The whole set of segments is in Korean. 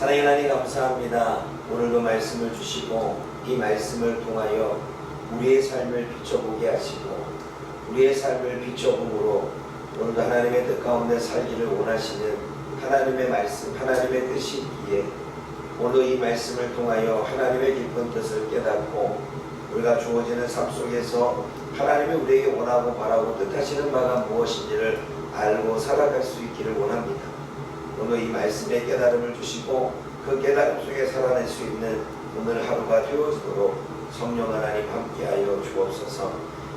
사랑의 하나님 감사합니다. 오늘도 말씀을 주시고 이 말씀을 통하여 우리의 삶을 비춰보게 하시고 우리의 삶을 비춰봄으로 오늘도 하나님의 뜻 가운데 살기를 원하시는 하나님의 말씀, 하나님의 뜻이 있기에 오늘 이 말씀을 통하여 하나님의 깊은 뜻을 깨닫고 우리가 주어지는 삶 속에서 하나님이 우리에게 원하고 바라고 뜻하시는 바가 무엇인지를 알고 살아갈 수 있기를 원합니다. 오늘 이 말씀에 깨달음을 주시고 그 깨달음 속에 살아낼 수 있는 오늘 하루가 되어지도록 성령 하나님 함께하여 주옵소서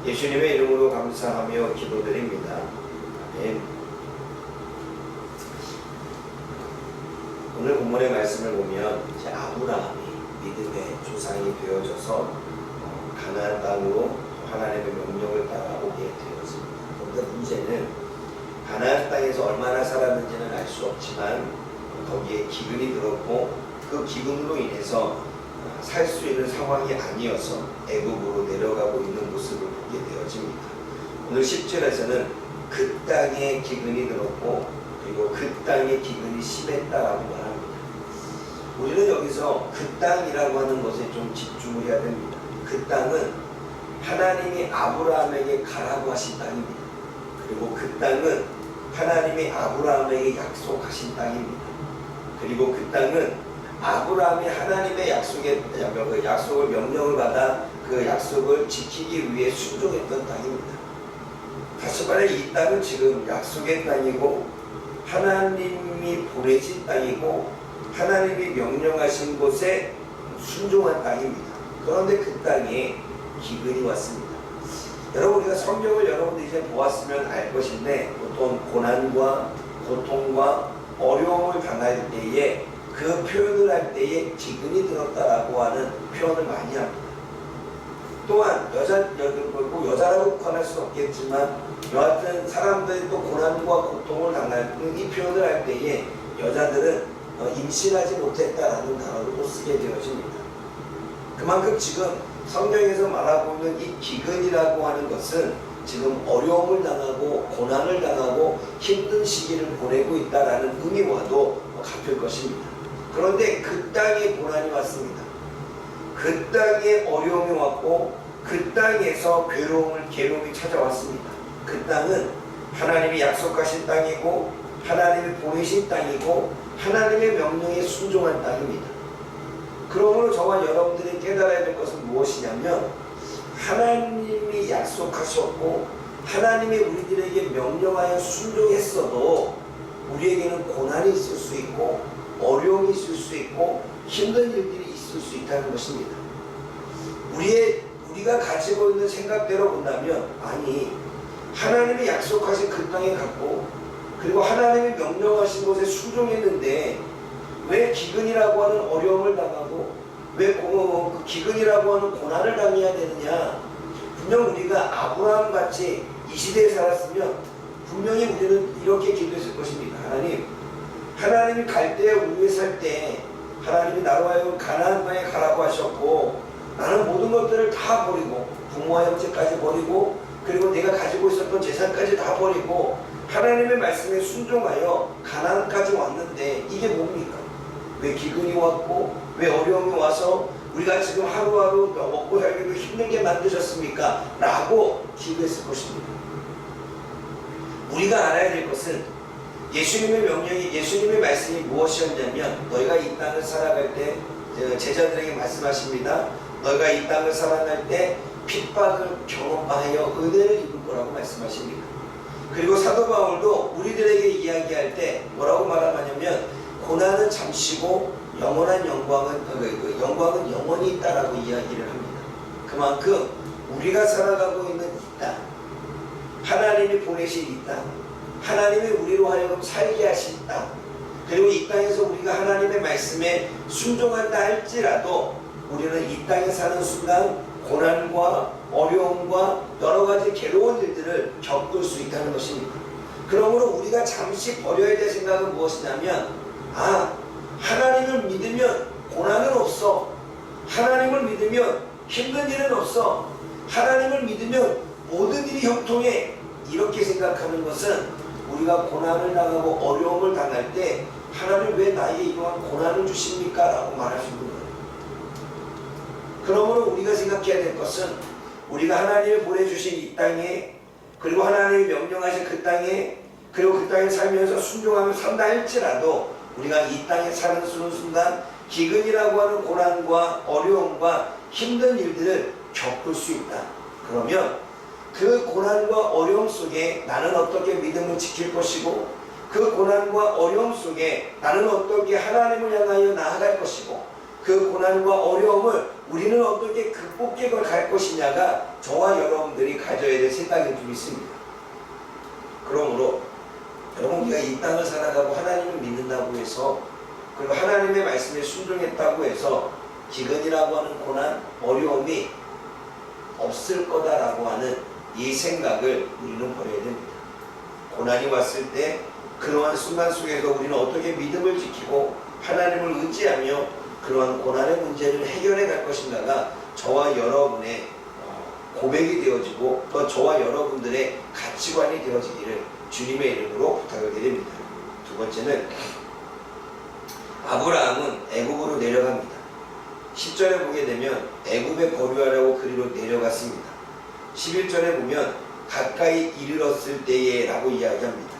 예수님의 이름으로 감사하며 기도드립니다. 아멘. 오늘 본문의 말씀을 보면 아브라함이 믿음의 조상이 되어져서 어, 가나안 땅으로 하나님의 명령을 따라 오게 되었습니다. 그런데 문제는 가나안 땅에서 얼마나 살았는지는 알 수 없지만 거기에 기근이 들었고 그 기근으로 인해서 살 수 있는 상황이 아니어서 애굽으로 내려가고 있는 모습을 보게 되어집니다. 오늘 10절에서는 그 땅에 기근이 들었고 그리고 그 땅의 기근이 심했다라고 말합니다. 우리는 여기서 그 땅이라고 하는 것에 좀 집중을 해야 됩니다. 그 땅은 하나님이 아브라함에게 가라고 하신 땅입니다. 그리고 그 땅은 하나님이 아브라함에게 약속하신 땅입니다. 그리고 그 땅은 아브라함이 하나님의 약속에 그 약속을 명령을 받아 그 약속을 지키기 위해 순종했던 땅입니다. 다시 말해 이 땅은 지금 약속의 땅이고 하나님이 보내신 땅이고 하나님이 명령하신 곳에 순종한 땅입니다. 그런데 그 땅에 기근이 왔습니다. 여러분 우리가 성경을 여러분들 이제 보았으면 알 것인데 보통 고난과 고통과 어려움을 당할 때에 그 표현을 할 때에 기근이 들었다라고 하는 표현을 많이 합니다. 또한 여자 여고 여자라고 권할 수는 없겠지만 여하튼 사람들이 또 고난과 고통을 당할 때이 표현을 할 때에 여자들은 어, 임신하지 못했다라는 단어를 또 쓰게 되어집니다. 그만큼 지금 성경에서 말하고 있는 이 기근이라고 하는 것은 지금 어려움을 당하고 고난을 당하고 힘든 시기를 보내고 있다라는 의미와도 같을 것입니다. 그런데 그 땅에 고난이 왔습니다. 그 땅에 어려움이 왔고 그 땅에서 괴로움을 괴로움이 찾아왔습니다. 그 땅은 하나님이 약속하신 땅이고 하나님이 보내신 땅이고 하나님의 명령에 순종한 땅입니다. 그러므로 저와 여러분들이 깨달아야 될 것은 무엇이냐면 하나님이 약속하셨고 하나님이 우리들에게 명령하여 순종했어도 우리에게는 고난이 있을 수 있고 어려움이 있을 수 있고 힘든 일들이 있을 수 있다는 것입니다. 우리의 우리가 가지고 있는 생각대로 본다면 아니 하나님이 약속하신 그 땅에 갔고 그리고 하나님이 명령하신 곳에 순종했는데 왜 기근이라고 하는 어려움을 당하고 왜 고, 그 기근이라고 하는 고난을 당해야 되느냐 분명 우리가 아브라함 같이 이 시대에 살았으면 분명히 우리는 이렇게 기도했을 것입니다 하나님 하나님이 갈때 우리에 살 때 하나님이 나로 하여금 가나안 땅에 가라고 하셨고 나는 모든 것들을 다 버리고 부모와 형제까지 버리고 그리고 내가 가지고 있었던 재산까지 다 버리고 하나님의 말씀에 순종하여 가나안까지 왔는데 이게 뭡니까? 왜 기근이 왔고 왜 어려움이 와서 우리가 지금 하루하루 먹고 살기도 힘들게 만드셨습니까? 라고 기도했을 것입니다. 우리가 알아야 될 것은 예수님의 명령이 예수님의 말씀이 무엇이었냐면 너희가 이 땅을 살아갈 때 제자들에게 말씀하십니다. 너희가 이 땅을 살아갈 때 핍박을 경험하여 은혜를 입을 거라고 말씀하십니다. 그리고 사도 바울도 우리들에게 이야기할 때 뭐라고 말하냐면 고난은 잠시고 영원한 영광은 그, 그 영광은 영원히 있다라고 이야기를 합니다. 그만큼 우리가 살아가고 있는 이 땅, 하나님이 보내신 이 땅, 하나님이 우리로 하여금 살게 하신 땅, 그리고 이 땅에서 우리가 하나님의 말씀에 순종한다 할지라도 우리는 이 땅에 사는 순간 고난과 어려움과 여러 가지 괴로운 일들을 겪을 수 있다는 것입니다. 그러므로 우리가 잠시 버려야 될 생각은 무엇이냐면, 아, 하나님을 믿으면 고난은 없어. 하나님을 믿으면 힘든 일은 없어. 하나님을 믿으면 모든 일이 형통해. 이렇게 생각하는 것은 우리가 고난을 당하고 어려움을 당할 때 하나님 왜 나에게 이러한 고난을 주십니까? 라고 말할 수 있는 거예요. 그러므로 우리가 생각해야 될 것은 우리가 하나님을 보내주신 이 땅에 그리고 하나님이 명령하신 그 땅에 그리고 그 땅에 살면서 순종하며 산다 할지라도 우리가 이 땅에 사는 순간 기근이라고 하는 고난과 어려움과 힘든 일들을 겪을 수 있다. 그러면 그 고난과 어려움 속에 나는 어떻게 믿음을 지킬 것이고 그 고난과 어려움 속에 나는 어떻게 하나님을 향하여 나아갈 것이고 그 고난과 어려움을 우리는 어떻게 극복해 갈 것이냐가 저와 여러분들이 가져야 될 생각이 좀 있습니다. 그러므로 여러분 우리가 이 땅을 살아가고 하나님을 믿는다고 해서 그리고 하나님의 말씀에 순종했다고 해서 기근이라고 하는 고난, 어려움이 없을 거다라고 하는 이 생각을 우리는 버려야 됩니다. 고난이 왔을 때 그러한 순간 속에서 우리는 어떻게 믿음을 지키고 하나님을 의지하며 그러한 고난의 문제를 해결해 갈 것인가가 저와 여러분의 어, 고백이 되어지고 또 저와 여러분들의 가치관이 되어지기를 주님의 이름으로 부탁을 드립니다. 두 번째는 아브라함은 애굽으로 내려갑니다. 10절에 보게 되면 애굽에 거류하라고 그리로 내려갔습니다. 11절에 보면 가까이 이르렀을 때에 라고 이야기합니다.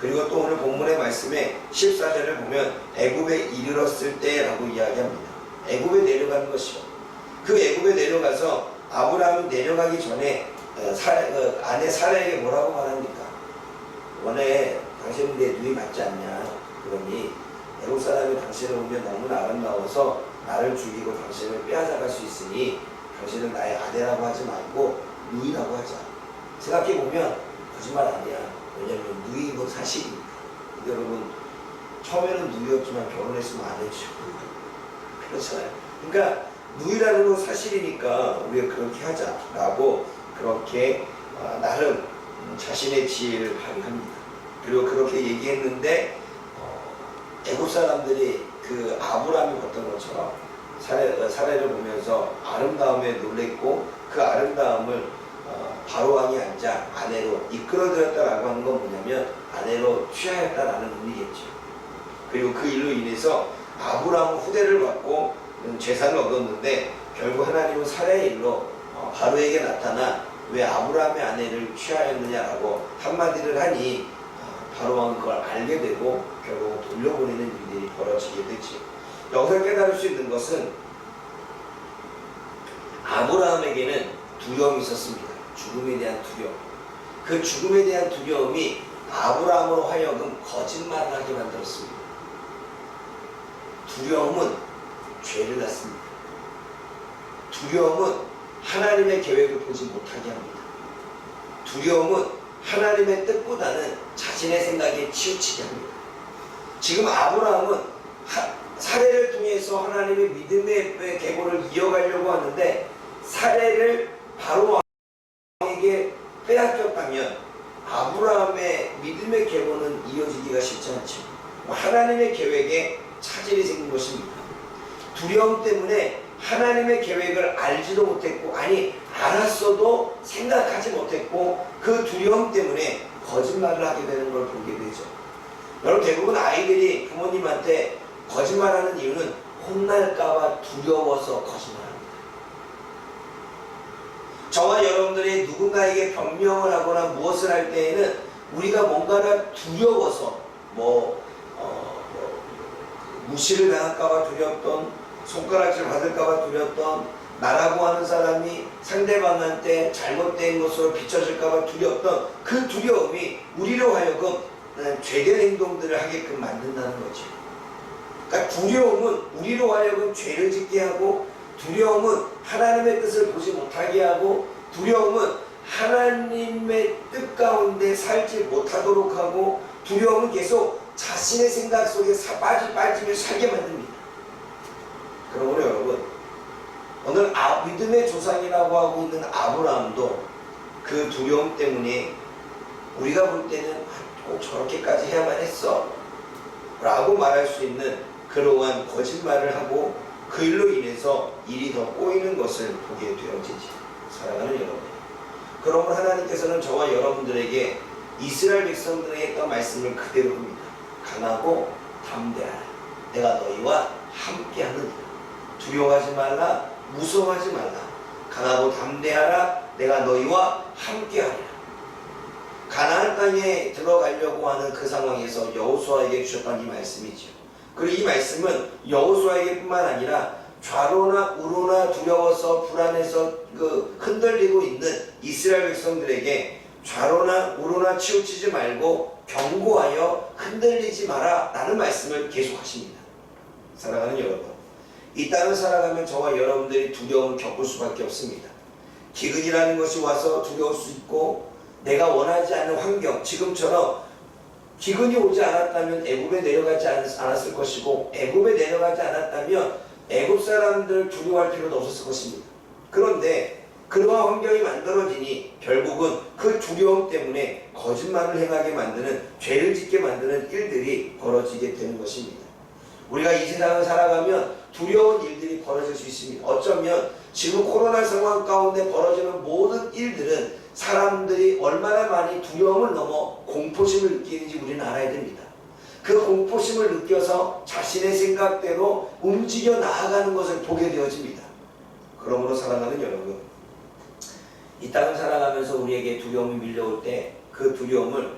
그리고 또 오늘 본문의 말씀에 14절을 보면 애굽에 이르렀을 때라고 이야기합니다. 애굽에 내려가는 것이요. 그 애굽에 내려가서 아브라함이 내려가기 전에 어, 사라, 어, 아내 사라에게 뭐라고 말합니까? 원래 당신은 내 눈이 맞지 않냐? 그러니 애국 사람이 당신을 보면 너무나 아름다워서 나를 죽이고 당신을 빼앗아갈 수 있으니 당신은 나의 아내라고 하지 말고 누이라고 하자. 생각해 보면 거짓말 아니야. 왜냐면 누이인 건 사실이니까. 근데 여러분 처음에는 누이였지만 결혼했으면 아내죠. 그렇잖아요. 그러니까 누이라는 건 사실이니까 우리가 그렇게 하자라고 그렇게 어, 나름 음, 자신의 지혜를 발휘합니다. 그리고 그렇게 얘기했는데 어, 애국 사람들이 그 아브라함이 봤던 것처럼 사례, 사례를 보면서 아름다움에 놀랬고 그 아름다움을 어, 바로왕이 앉아 아내로 이끌어들였다라고 하는 건 뭐냐면 아내로 취하였다라는 의미겠죠. 그리고 그 일로 인해서 아브라함 후대를 받고 음, 재산을 얻었는데 결국 하나님은 사례의 일로 어, 바로에게 나타나 왜 아브라함의 아내를 취하였느냐라고 한마디를 하니 어, 바로왕은 그걸 알게 되고 결국 돌려보내는 일들이 벌어지게 되지. 여기서 깨달을 수 있는 것은 아브라함에게는 두려움이 있었습니다. 죽음에 대한 두려움. 그 죽음에 대한 두려움이 아브라함으로 하여금 거짓말을 하게 만들었습니다. 두려움은 죄를 낳습니다. 두려움은 하나님의 계획을 보지 못하게 합니다. 두려움은 하나님의 뜻보다는 자신의 생각에 치우치게 합니다. 지금 아브라함은 하- 사례를 통해서 하나님의 믿음의 계보를 이어가려고 하는데 사례를 바로 왕에게 빼앗겼다면 아브라함의 믿음의 계보는 이어지기가 쉽지 않죠. 하나님의 계획에 차질이 생긴 것입니다. 두려움 때문에 하나님의 계획을 알지도 못했고 아니 알았어도 생각하지 못했고 그 두려움 때문에 거짓말을 하게 되는 걸 보게 되죠. 여러분 대부분 아이들이 부모님한테 거짓말하는 이유는 혼날까봐 두려워서 거짓말합니다. 저와 여러분들이 누군가에게 변명을 하거나 무엇을 할 때에는 우리가 뭔가를 두려워서 뭐, 어, 뭐 무시를 당할까봐 두렵던 손가락질 받을까봐 두렵던 나라고 하는 사람이 상대방한테 잘못된 것으로 비춰질까봐 두렵던 그 두려움이 우리로 하여금 어, 죄된 행동들을 하게끔 만든다는 거죠. 그러니까 두려움은 우리로 하여금 죄를 짓게 하고 두려움은 하나님의 뜻을 보지 못하게 하고 두려움은 하나님의 뜻 가운데 살지 못하도록 하고 두려움은 계속 자신의 생각 속에 사- 빠지 빠지며 살게 만듭니다. 그러므로 여러분 오늘 아, 믿음의 조상이라고 하고 있는 아브라함도 그 두려움 때문에 우리가 볼 때는 아, 꼭 저렇게까지 해야만 했어 라고 말할 수 있는 그러한 거짓말을 하고 그 일로 인해서 일이 더 꼬이는 것을 보게 되어지지 사랑하는 여러분 그러므로 하나님께서는 저와 여러분들에게 이스라엘 백성들에게 했던 말씀을 그대로 합니다. 강하고 담대하라. 내가 너희와 함께하느니라. 두려워하지 말라. 무서워하지 말라. 강하고 담대하라. 내가 너희와 함께하리라. 가나안 땅에 들어가려고 하는 그 상황에서 여호수아에게 주셨던 이 말씀이죠. 그리고 이 말씀은 여호수아에게뿐만 아니라 좌로나 우로나 두려워서 불안해서 그 흔들리고 있는 이스라엘 백성들에게 좌로나 우로나 치우치지 말고 경고하여 흔들리지 마라 라는 말씀을 계속하십니다. 사랑하는 여러분, 이 땅을 살아가면 저와 여러분들이 두려움을 겪을 수밖에 없습니다. 기근이라는 것이 와서 두려울 수 있고 내가 원하지 않는 환경, 지금처럼 기근이 오지 않았다면 애굽에 내려가지 않- 않았을 것이고 애굽에 내려가지 않았다면 애굽 사람들 두려워할 필요도 없었을 것입니다. 그런데 그러한 환경이 만들어지니 결국은 그 두려움 때문에 거짓말을 행하게 만드는 죄를 짓게 만드는 일들이 벌어지게 되는 것입니다. 우리가 이 세상을 살아가면 두려운 일들이 벌어질 수 있습니다. 어쩌면 지금 코로나 상황 가운데 벌어지는 모든 일들은 사람들이 얼마나 많이 두려움을 넘어 공포심을 느끼는지 우리는 알아야 됩니다. 그 공포심을 느껴서 자신의 생각대로 움직여 나아가는 것을 보게 되어집니다. 그러므로 사랑하는 여러분, 이 땅을 살아가면서 우리에게 두려움이 밀려올 때 그 두려움을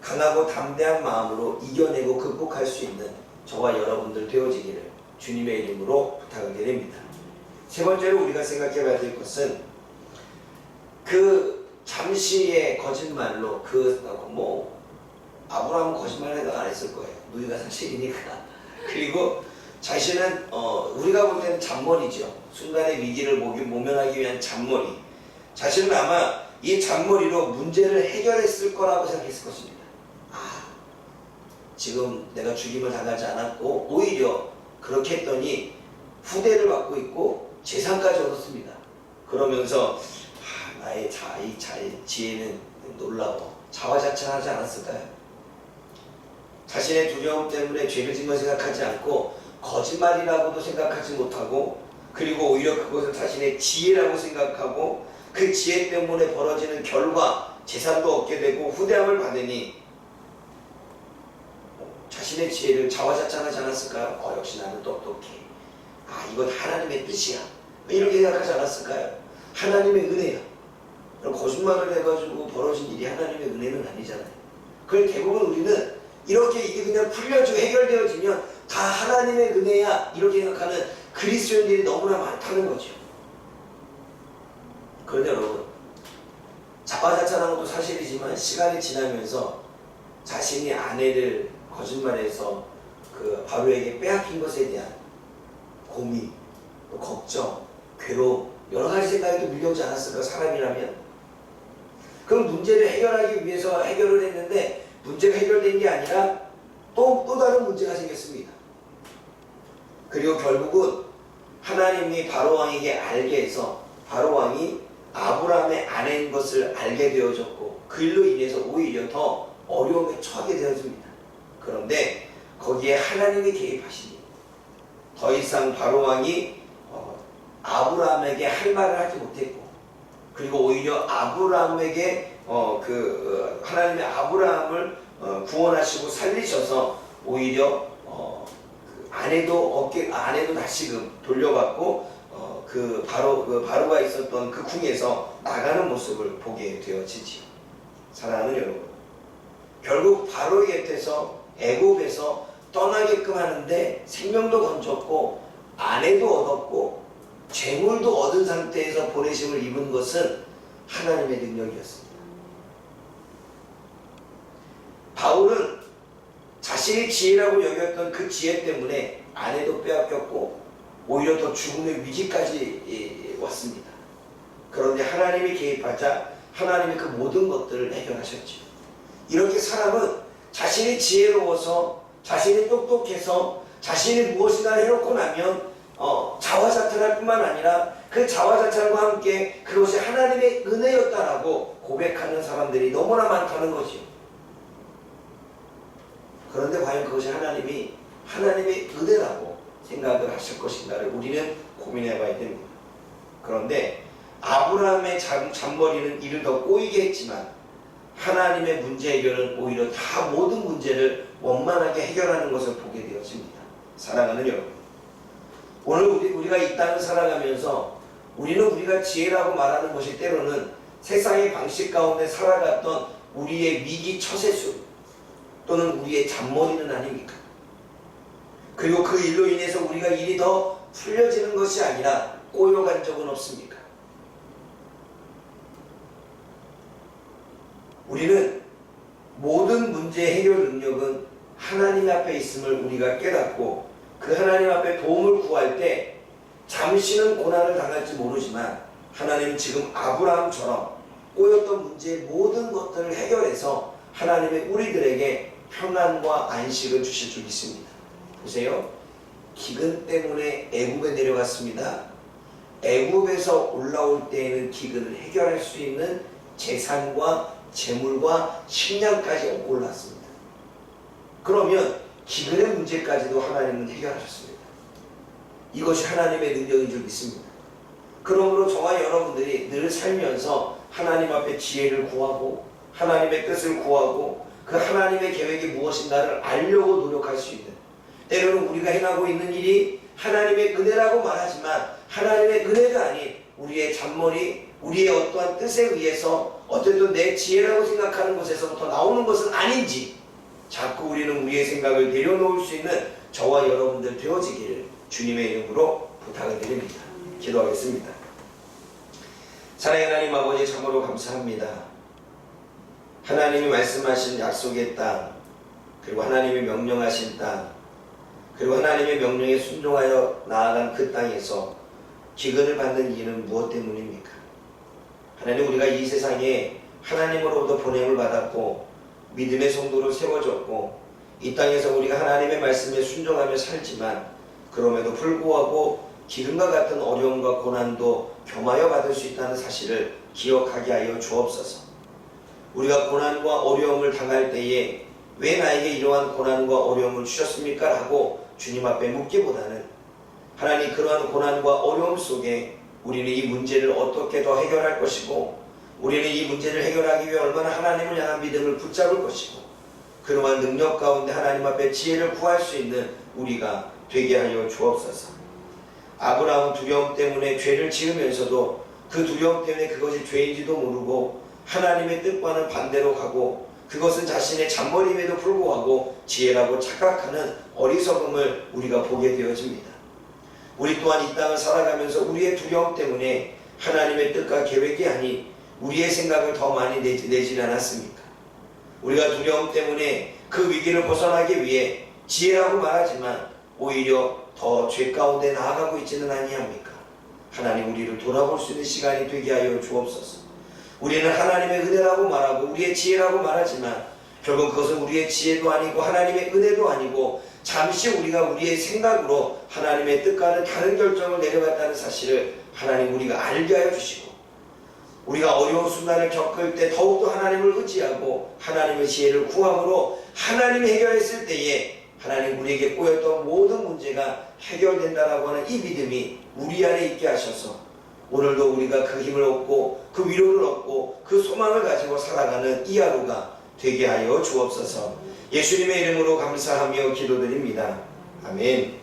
강하고 담대한 마음으로 이겨내고 극복할 수 있는 저와 여러분들 되어지기를 주님의 이름으로 부탁을 드립니다. 세 번째로 우리가 생각해 봐야 될 것은 그 잠시의 거짓말로 그뭐 아브라함은 거짓말을 생각 안 했을 거예요. 누이가 사실이니까. 그리고 자신은 어, 우리가 볼 때는 잔머리죠. 순간의 위기를 모면하기 위한 잔머리. 자신은 아마 이 잔머리로 문제를 해결했을 거라고 생각했을 것입니다. 아, 지금 내가 죽임을 당하지 않았고 오히려 그렇게 했더니 후대를 받고 있고 재산까지 얻었습니다. 그러면서 아, 나의 자, 이 자의 지혜는 놀라워 자화자찬하지 않았을까요? 자신의 두려움 때문에 죄를 진 걸 생각하지 않고 거짓말이라고도 생각하지 못하고 그리고 오히려 그것을 자신의 지혜라고 생각하고 그 지혜 때문에 벌어지는 결과 재산도 얻게 되고 후대함을 받으니 자신의 지혜를 자화자찬하지 않았을까요? 어 역시 나는 똑똑해. 아 이건 하나님의 뜻이야. 이렇게 생각하지 않았을까요? 하나님의 은혜야. 거짓말을 해가지고 벌어진 일이 하나님의 은혜는 아니잖아요. 그걸 대부분 우리는 이렇게 이게 그냥 풀려지고 해결되어지면 다 하나님의 은혜야 이렇게 생각하는 그리스도인들이 너무나 많다는 거죠. 그런데 여러분 자화자찬한 것도 사실이지만 시간이 지나면서 자신이 아내를 거짓말해서 그 바로에게 빼앗긴 것에 대한 고민, 또 걱정, 괴로움 여러 가지 생각이 또 밀려오지 않았을까 사람이라면 그럼 문제를 해결하기 위해서 해결을 했는데 문제가 해결된 게 아니라 또, 또 다른 문제가 생겼습니다. 그리고 결국은 하나님이 바로왕에게 알게 해서 바로왕이 아브라함의 아내인 것을 알게 되어졌고 그 일로 인해서 오히려 더 어려움에 처하게 되어집니다. 그런데 거기에 하나님이 개입하시니 더 이상 바로 왕이 어, 아브라함에게 할 말을 하지 못했고 그리고 오히려 아브라함에게 어, 그 어, 하나님의 아브라함을 어, 구원하시고 살리셔서 오히려 어, 그 아내도 어깨 아내도 다시금 돌려받고 어, 그 바로 그 바로가 있었던 그 궁에서 나가는 모습을 보게 되어지지요. 사랑하는 여러분, 결국 바로의 곁에서 애굽에서 떠나게끔 하는데 생명도 건졌고 아내도 얻었고 재물도 얻은 상태에서 보내심을 입은 것은 하나님의 능력이었습니다. 바울은 자신의 지혜라고 여겼던 그 지혜 때문에 아내도 빼앗겼고 오히려 더 죽음의 위기까지 예, 왔습니다. 그런데 하나님이 개입하자 하나님이 그 모든 것들을 해결하셨죠. 이렇게 사람은 자신이 지혜로워서 자신이 똑똑해서 자신이 무엇이나 해놓고 나면 어, 자화자찬할 뿐만 아니라 그 자화자찬과 함께 그것이 하나님의 은혜였다라고 고백하는 사람들이 너무나 많다는 거죠. 그런데 과연 그것이 하나님이 하나님의 은혜라고 생각을 하실 것인가를 우리는 고민해 봐야 됩니다. 그런데 아브라함의 잠, 잠버리는 이를 더 꼬이게 했지만 하나님의 문제 해결은 오히려 다 모든 문제를 원만하게 해결하는 것을 보게 되었습니다. 사랑하는 여러분. 오늘 우리, 우리가 이 땅을 살아가면서 우리는 우리가 지혜라고 말하는 것이 때로는 세상의 방식 가운데 살아갔던 우리의 위기 처세술 또는 우리의 잔머리는 아닙니까? 그리고 그 일로 인해서 우리가 일이 더 풀려지는 것이 아니라 꼬여간 적은 없습니까? 우리는 모든 문제 해결 능력은 하나님 앞에 있음을 우리가 깨닫고 그 하나님 앞에 도움을 구할 때 잠시는 고난을 당할지 모르지만 하나님 지금 아브라함처럼 꼬였던 문제의 모든 것들을 해결해서 하나님의 우리들에게 평안과 안식을 주실 줄 믿습니다. 보세요. 기근 때문에 애굽에 내려갔습니다. 애굽에서 올라올 때에는 기근을 해결할 수 있는 재산과 재물과 식량까지 올랐습니다. 그러면 기근의 문제까지도 하나님은 해결하셨습니다. 이것이 하나님의 능력인 줄 믿습니다. 그러므로 저와 여러분들이 늘 살면서 하나님 앞에 지혜를 구하고 하나님의 뜻을 구하고 그 하나님의 계획이 무엇인가를 알려고 노력할 수 있는 때로는 우리가 행하고 있는 일이 하나님의 은혜라고 말하지만 하나님의 은혜가 아닌 우리의 잔머리, 우리의 어떠한 뜻에 의해서 어쨌든 내 지혜라고 생각하는 것에서부터 나오는 것은 아닌지 자꾸 우리는 우리의 생각을 내려놓을 수 있는 저와 여러분들 되어지기를 주님의 이름으로 부탁을 드립니다. 기도하겠습니다. 사랑의 하나님 아버지 참으로 감사합니다. 하나님이 말씀하신 약속의 땅, 그리고 하나님이 명령하신 땅, 그리고 하나님의 명령에 순종하여 나아간 그 땅에서 기근을 받는 이유는 무엇 때문입니까? 하나님 우리가 이 세상에 하나님으로부터 보냄을 받았고 믿음의 성도로 세워졌고 이 땅에서 우리가 하나님의 말씀에 순종하며 살지만 그럼에도 불구하고 기근과 같은 어려움과 고난도 겸하여 받을 수 있다는 사실을 기억하게 하여 주옵소서. 우리가 고난과 어려움을 당할 때에 왜 나에게 이러한 고난과 어려움을 주셨습니까? 라고 주님 앞에 묻기보다는 하나님 그러한 고난과 어려움 속에 우리는 이 문제를 어떻게 더 해결할 것이고 우리는 이 문제를 해결하기 위해 얼마나 하나님을 향한 믿음을 붙잡을 것이고 그러한 능력 가운데 하나님 앞에 지혜를 구할 수 있는 우리가 되게 하여 주옵소서. 아브라함 두려움 때문에 죄를 지으면서도 그 두려움 때문에 그것이 죄인지도 모르고 하나님의 뜻과는 반대로 가고 그것은 자신의 잔머림에도 불구하고 지혜라고 착각하는 어리석음을 우리가 보게 되어집니다. 우리 또한 이 땅을 살아가면서 우리의 두려움 때문에 하나님의 뜻과 계획이 아닌 우리의 생각을 더 많이 내지, 내질 않았습니까? 우리가 두려움 때문에 그 위기를 벗어나기 위해 지혜라고 말하지만 오히려 더 죄 가운데 나아가고 있지는 아니합니까? 하나님 우리를 돌아볼 수 있는 시간이 되게 하여 주옵소서. 우리는 하나님의 은혜라고 말하고 우리의 지혜라고 말하지만 결국 그것은 우리의 지혜도 아니고 하나님의 은혜도 아니고 잠시 우리가 우리의 생각으로 하나님의 뜻과는 다른 결정을 내려갔다는 사실을 하나님 우리가 알게 하여 주시고 우리가 어려운 순간을 겪을 때 더욱더 하나님을 의지하고 하나님의 지혜를 구함으로 하나님이 해결했을 때에 하나님 우리에게 꼬였던 모든 문제가 해결된다라고 하는 이 믿음이 우리 안에 있게 하셔서 오늘도 우리가 그 힘을 얻고 그 위로를 얻고 그 소망을 가지고 살아가는 이 하루가 되게 하여 주옵소서 예수님의 이름으로 감사하며 기도드립니다. 아멘.